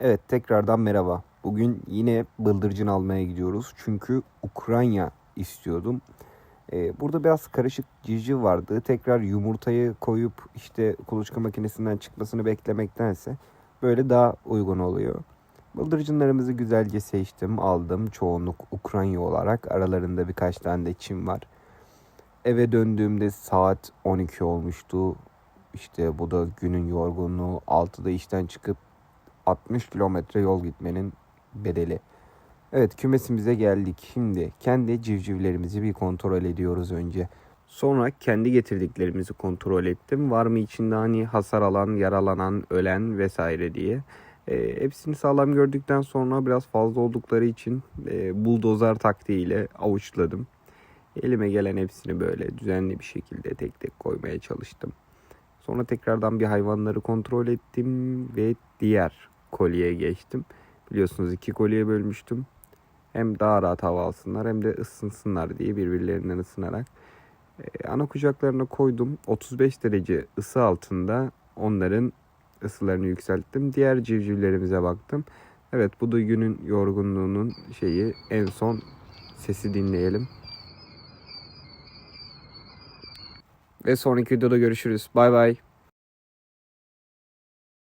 Evet tekrardan merhaba. Bugün yine bıldırcın almaya gidiyoruz. Çünkü Ukrayna istiyordum. Ee, burada biraz karışık civciv vardı. Tekrar yumurtayı koyup işte kuluçka makinesinden çıkmasını beklemektense böyle daha uygun oluyor. Bıldırcınlarımızı güzelce seçtim, aldım. Çoğunluk Ukrayna olarak. Aralarında birkaç tane de Çin var. Eve döndüğümde saat 12 olmuştu. İşte bu da günün yorgunluğu. 6'da işten çıkıp 60 kilometre yol gitmenin bedeli. Evet kümesimize geldik. Şimdi kendi civcivlerimizi bir kontrol ediyoruz önce. Sonra kendi getirdiklerimizi kontrol ettim. Var mı içinde hani hasar alan, yaralanan, ölen vesaire diye. E, hepsini sağlam gördükten sonra biraz fazla oldukları için e, buldozer taktiğiyle avuçladım. Elime gelen hepsini böyle düzenli bir şekilde tek tek koymaya çalıştım. Sonra tekrardan bir hayvanları kontrol ettim ve diğer kolyeye geçtim. Biliyorsunuz iki kolye bölmüştüm. Hem daha rahat hava alsınlar hem de ısınsınlar diye birbirlerinden ısınarak. Ee, ana kucaklarına koydum. 35 derece ısı altında onların ısılarını yükselttim. Diğer civcivlerimize baktım. Evet bu da günün yorgunluğunun şeyi. En son sesi dinleyelim. Ve sonraki videoda görüşürüz. Bay bay.